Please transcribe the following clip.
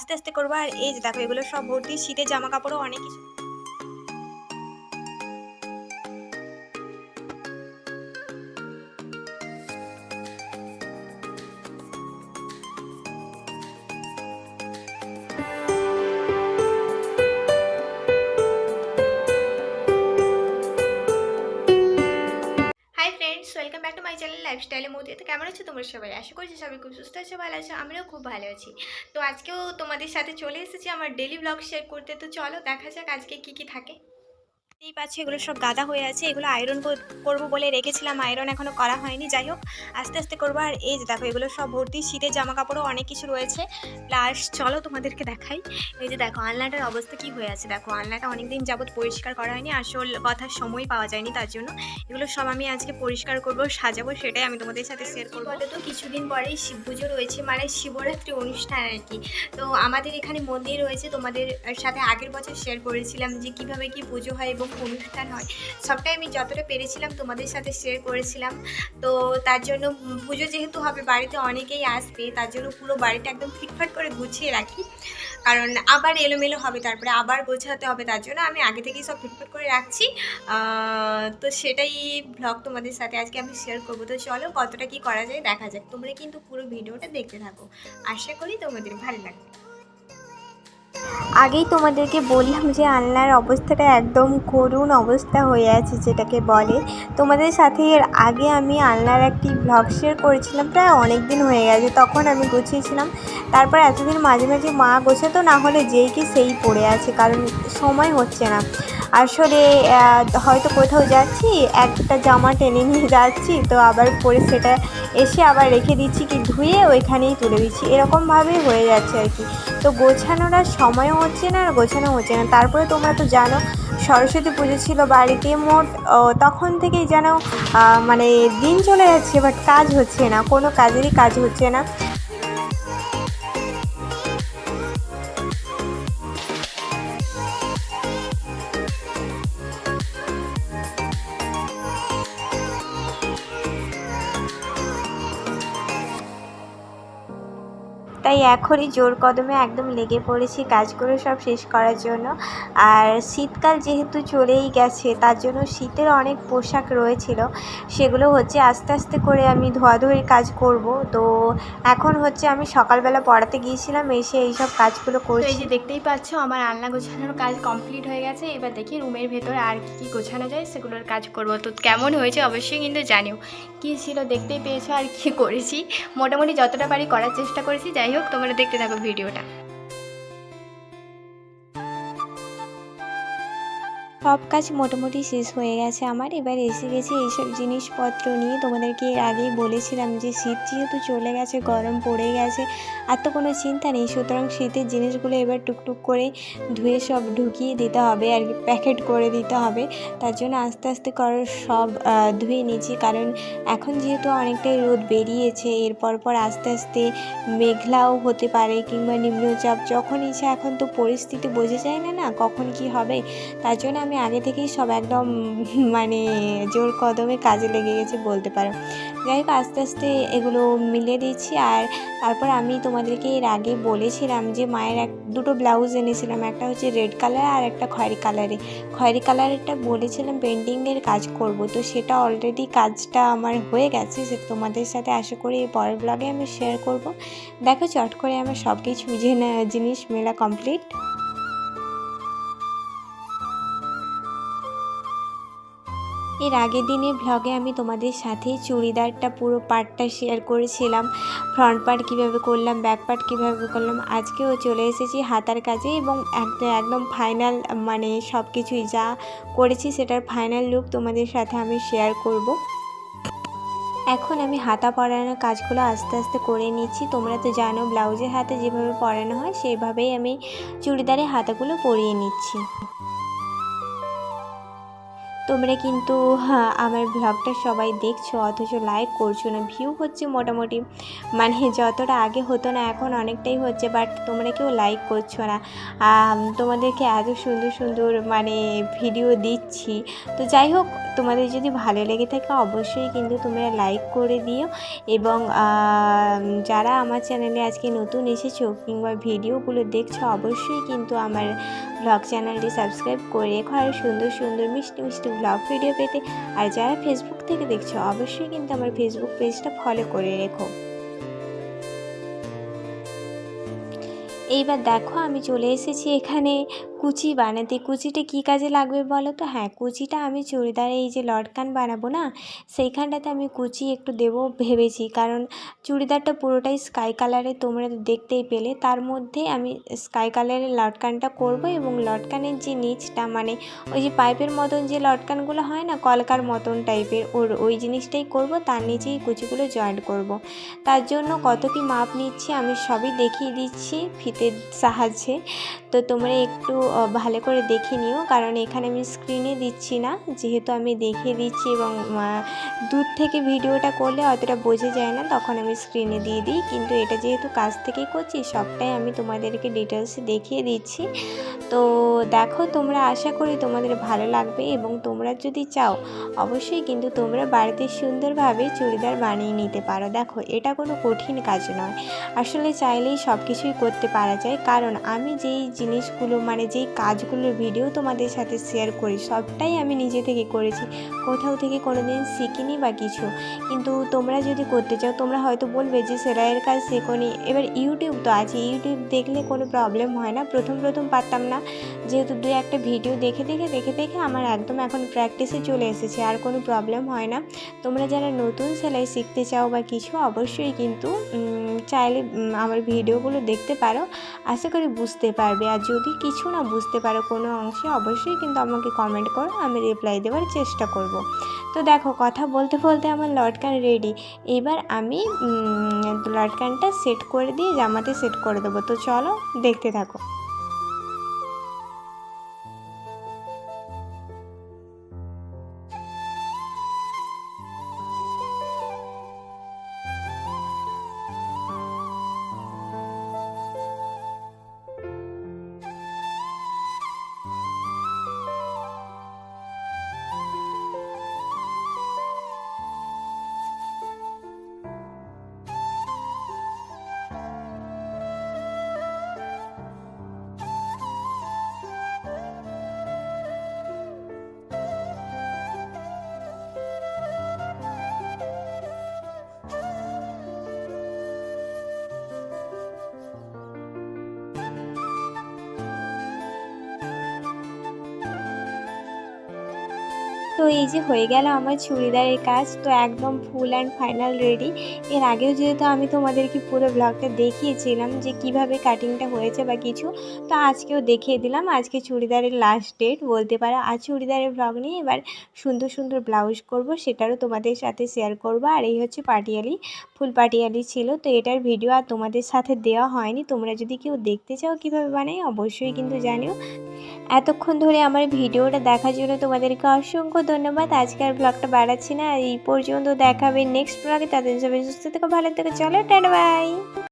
আস্তে আস্তে করব। আর এই যে দেখো, এগুলো সব ভর্তি, শীতের জামা কাপড়ও অনেক কিছু। চ্যানেল লাইফস্টাইলে মধ্যে। তো কেমন আছো তোমরা সবাই? আশা করছি সবাই খুব সুস্থ আছো, ভালো আছো, আমিও খুব ভালো আছি। তো আজকেও তোমাদের সাথে চলে এসেছি আমার ডেলি ব্লগ শেয়ার করতে। তো চলো দেখা যাক আজকে কি কি থাকে। এই পাচ্ছি, এগুলো সব গাদা হয়ে আছে। এগুলো আয়রন করব বলে রেখেছিলাম। আয়রন এখনও করা হয়নি। যাই হোক, আস্তে আস্তে করব। আর এই যে দেখো, এগুলো সব ভর্তি। শীতের জামা কাপড়ও অনেক কিছু রয়েছে। প্লাস চলো তোমাদেরকে দেখাই। এই যে দেখো, আলনাটার অবস্থা কি হয়ে আছে? দেখো, আলনাটা অনেকদিন যাবৎ পরিষ্কার করা হয়নি। আসল কথার সময় পাওয়া যায়নি তার জন্য। এগুলো সব আমি আজকে পরিষ্কার করব, সাজাবো, সেটাই আমি তোমাদের সাথে শেয়ার করব। তো কিছুদিন পরেই শিব পুজো রয়েছে মানে শিবরাত্রি অনুষ্ঠান আর কি। তো আমাদের এখানে মন্দির রয়েছে। তোমাদের সাথে আগের বছর শেয়ার করেছিলাম যে কীভাবে কি পুজো হয় এবং অনুষ্ঠান হয়। সবটাই আমি যতটা পেরেছিলাম তোমাদের সাথে শেয়ার করেছিলাম। তো তার জন্য পুজো যেহেতু হবে, বাড়িতে অনেকেই আসবে, তার জন্য পুরো বাড়িটা একদম ফিটফাট করে গুছিয়ে রাখি। কারণ আবার এলোমেলো হবে, তারপরে আবার গোছাতে হবে, তার জন্য আমি আগে থেকেই সব ফিটফাট করে রাখছি। তো সেটাই ব্লগ তোমাদের সাথে আজকে আমি শেয়ার করব। তো চলো কতটা কি করা যায় দেখা যাক। তোমরা কিন্তু পুরো ভিডিওটা দেখতে থাকো। আশা করি তোমাদের ভালো লাগবে। আগেই তোমাদেরকে বললাম যে আলনার অবস্থাটা একদম করুণ অবস্থা হয়ে আছে যেটাকে বলে। তোমাদের সাথে এর আগে আমি আলনার একটি ব্লগ শেয়ার করেছিলাম, প্রায় অনেক দিন হয়ে গেছে, তখন আমি গুছিয়েছিলাম। তারপর এতদিন মাঝে মাঝে মা গোছাতো, না হলে যেই কি সেই পড়ে আছে, কারণ সময় হচ্ছে না। আসলে হয়তো কোথাও যাচ্ছি, একটা জামা টেনে নিয়ে যাচ্ছি, তো আবার পরে সেটা এসে আবার রেখে দিচ্ছি কি ধুয়ে ওইখানেই তুলে দিচ্ছি। এরকমভাবেই হয়ে যাচ্ছে আর কি। তো গোছানোর আর সময়ও হচ্ছে না, আর গোছানো হচ্ছে না। তারপরে তোমরা তো জানো, সরস্বতী পুজো ছিল বাড়িতে মোট তখন থেকেই যেন মানে দিন চলে যাচ্ছে বাট কাজ হচ্ছে না, কোনো কাজেরই কাজ হচ্ছে না। তাই এখনই জোর কদমে একদম লেগে পড়েছি কাজগুলো সব শেষ করার জন্য। আর শীতকাল যেহেতু চলেই গেছে তার জন্য শীতের অনেক পোশাক রয়েছিল সেগুলো হচ্ছে আস্তে আস্তে করে আমি ধোয়াধুয়ির কাজ করব। তো এখন হচ্ছে আমি সকালবেলা পড়াতে গিয়েছিলাম এসে এইসব কাজগুলো তো এই যে দেখতেই পাচ্ছ আমার আলনা গোছানোর কাজ কমপ্লিট হয়ে গেছে। এবার দেখি রুমের ভেতরে আর কি কি গোছানো যায় সেগুলোর কাজ করব। তো কেমন হয়েছে অবশ্যই কিন্তু জানিও। কী ছিল দেখতেই পেয়েছ আর কি করেছি। মোটামুটি যতটা পারি করার চেষ্টা করেছি। যাই হোক তোমরা দেখতে থাকো ভিডিওটা। সব কাজ মোটামুটি শেষ হয়ে গেছে আমার। এবার এসে গেছি এইসব জিনিসপত্র নিয়ে। তোমাদেরকে এর আগেই বলেছিলাম যে শীত যেহেতু চলে গেছে, গরম পড়ে গেছে, আর তো কোনো চিন্তা নেই। সুতরাং শীতের জিনিসগুলো এবার টুকটুক করে ধুয়ে সব ঢুকিয়ে দিতে হবে আর প্যাকেট করে দিতে হবে। তার জন্য আস্তে আস্তে করে সব ধুয়ে নিচ্ছি কারণ এখন যেহেতু অনেকটাই রোদ বেরিয়েছে, এরপর পর আস্তে আস্তে মেঘলাও হতে পারে কিংবা নিম্নচাপ, যখন ইচ্ছা এখন তো পরিস্থিতি বোঝা যায় না না কখন কি হবে? তার জন্য আমি আগে থেকেই সব একদম মানে জোর কদমে কাজে লেগে গেছে বলতে পারো। যাই হোক, আস্তে আস্তে এগুলো মিলিয়ে দিচ্ছি আর তারপর আমি তোমাদেরকে এর আগে বলেছিলাম যে মায়ের এক, দুটো ব্লাউজ এনেছিলাম। একটা হচ্ছে রেড কালার আর একটা খয়েরি কালারে। খয়েরি কালারেরটা বলেছিলাম পেন্টিংয়ের কাজ করব, তো সেটা অলরেডি কাজটা আমার হয়ে গেছে। সেটা তোমাদের সাথে আশা করি পরের ব্লগে আমি শেয়ার করব। দেখো চট করে আমার সব কিছু জিনিস মেলা কমপ্লিট এর আগের দিনের ব্লগে আমি তোমাদের সাথে চুড়িদারটা পুরো পার্টটা শেয়ার করেছিলাম। ফ্রন্ট পার্ট কীভাবে করলাম ব্যাক পার্ট কীভাবে করলাম, আজকেও চলে এসেছি হাতার কাজে এবং একদম ফাইনাল মানে সব কিছুই যা করেছি সেটার ফাইনাল লুক তোমাদের সাথে আমি শেয়ার করব। এখন আমি হাতা পরানোর কাজগুলো আস্তে আস্তে করে নিচ্ছি। তোমরা তো জানো ব্লাউজের হাতে যেভাবে পরানো হয়, সেইভাবেই আমি চুড়িদারের হাতাগুলো পরিয়ে নিচ্ছি। তোমরা কিন্তু হ্যাঁ আমার ব্লগটা সবাই দেখছ, অথচ লাইক করছ না ভিউ হচ্ছে মোটামুটি। মানে যতটা আগে হতো না, এখন অনেকটাই হচ্ছে বাট তোমরা কেউ লাইক করছ না। তোমাদেরকে এত সুন্দর সুন্দর মানে ভিডিও দিচ্ছি। তো যাই হোক, তোমাদের যদি ভালো লেগে থাকে, অবশ্যই কিন্তু তোমরা লাইক করে দিও। এবং যারা আমার চ্যানেলে আজকে নতুন এসেছ, কিংবা ভিডিওগুলো দেখছ, অবশ্যই কিন্তু আমার ব্লগ চ্যানেলটি সাবস্ক্রাইব করে রেখো আর সুন্দর সুন্দর মিষ্টি মিষ্টি ব্লগ ভিডিও পেতে। আর যারা ফেসবুক থেকে দেখছ, অবশ্যই কিন্তু আমার ফেসবুক পেজটা ফলো করে রেখো। এইবার দেখো আমি চলে এসেছি এখানে কুচি বানাতে। কুচিটা কী কাজে লাগবে বলো তো? হ্যাঁ কুচিটা আমি চুড়িদারে এই যে লটকান বানাবো না, সেইখানটাতে আমি কুচি একটু দেবো ভেবেছি। কারণ চুড়িদারটা পুরোটাই স্কাই কালারে তোমরা দেখতেই পেলে। তার মধ্যে আমি স্কাই কালারের লটকানটা করব এবং লটকানের যে নিচটা মানে ওই যে পাইপের মতন যে লটকানগুলো হয় না, কলকার মতন টাইপের, ওর ওই জিনিসটাই করব, তার নিচেই কুচিগুলো জয়েন্ট করব। তার জন্য কত কি মাপ নিচ্ছি আমি সবই দেখিয়ে দিচ্ছি। সাহায্যে তো তোমরা একটু ভালো করে দেখে নিও। কারণ এখানে আমি স্ক্রিনে দিচ্ছি না। যেহেতু আমি দেখিয়ে দিচ্ছি এবং দূর থেকে ভিডিওটা করলে অতটা বোঝা যায় না, তখন আমি স্ক্রিনে দিয়ে দিই। কিন্তু এটা যেহেতু কাছ থেকেই করছি, সবটাই আমি তোমাদেরকে ডিটেলসে দেখিয়ে দিচ্ছি। তো দেখো, তোমরা আশা করি তোমাদের ভালো লাগবে এবং তোমরা যদি চাও, অবশ্যই কিন্তু তোমরা বাড়িতে সুন্দরভাবে চুড়িদার বানিয়ে নিতে পারো। দেখো, এটা কোনো কঠিন কাজ নয়। আসলে চাইলেই সব কিছুই করতে পারা যায়। কারণ আমি যেই জিনিসগুলো মানে যেই কাজগুলোর ভিডিও তোমাদের সাথে শেয়ার করি, সবটাই আমি নিজে থেকে করেছি। কোথাও থেকে কোনো দিন শিখিনি বা কিছু। কিন্তু তোমরা যদি করতে চাও, তোমরা হয়তো বলবে যে, সেলাইয়ের কাজ শেখোনি। এবার ইউটিউব তো আছে ইউটিউব দেখলে কোনো প্রবলেম হয় না। প্রথম প্রথম পারতাম না। যেহেতু দুই একটা ভিডিও দেখে দেখে দেখে দেখে আমার একদম এখন প্র্যাকটিসে চলে এসেছে, আর কোনো প্রবলেম হয় না। তোমরা যারা নতুন সেলাই শিখতে চাও বা কিছু, অবশ্যই কিন্তু চাইলে আমার ভিডিওগুলো দেখতে পারো। আশা করি বুঝতে পারবে। আর যদি কিছু না বুঝতে পারো কোনো অংশে, অবশ্যই কিন্তু আমাকে কমেন্ট করো, আমি রিপ্লাই দেওয়ার চেষ্টা করব। তো দেখো, কথা বলতে বলতে আমার লটকান রেডি এবার আমি লটকানটা সেট করে দিয়ে জামাতে সেট করে দেবো। তো চলো দেখতে থাকো। তো এই যে হয়ে গেল আমার চুড়িদারের কাজ, তো একদম ফুল অ্যান্ড ফাইনাল রেডি এর আগেও যেহেতু আমি তোমাদেরকে পুরো ব্লগটা দেখিয়েছিলাম যে কীভাবে কাটিংটা হয়েছে বা কিছু, তো আজকেও দেখিয়ে দিলাম। আজকে চুড়িদারের লাস্ট ডেট বলতে পারো। আর চুড়িদারের ব্লগ নিয়ে এবার সুন্দর সুন্দর ব্লাউজ করব, সেটারও তোমাদের সাথে শেয়ার করব। আর এই হচ্ছে পাটিয়ালি, ফুল পাটিয়ালি ছিল, তো এটার ভিডিও আর তোমাদের সাথে দেওয়া হয়নি। তোমরা যদি কেউ দেখতে চাও কীভাবে বানাই, অবশ্যই কিন্তু জানিও। এতক্ষণ ধরে আমার ভিডিওটা দেখার জন্য তোমাদেরকে অসংখ্য ধন্যবাদ। আজকে আর ব্লগটা বাড়াচ্ছি না। এই পর্যন্ত দেখাবে নেক্সট ব্লগে তাদের সবাই সুস্থ থেকো, ভালো থেকে। চলো, টাটা বাই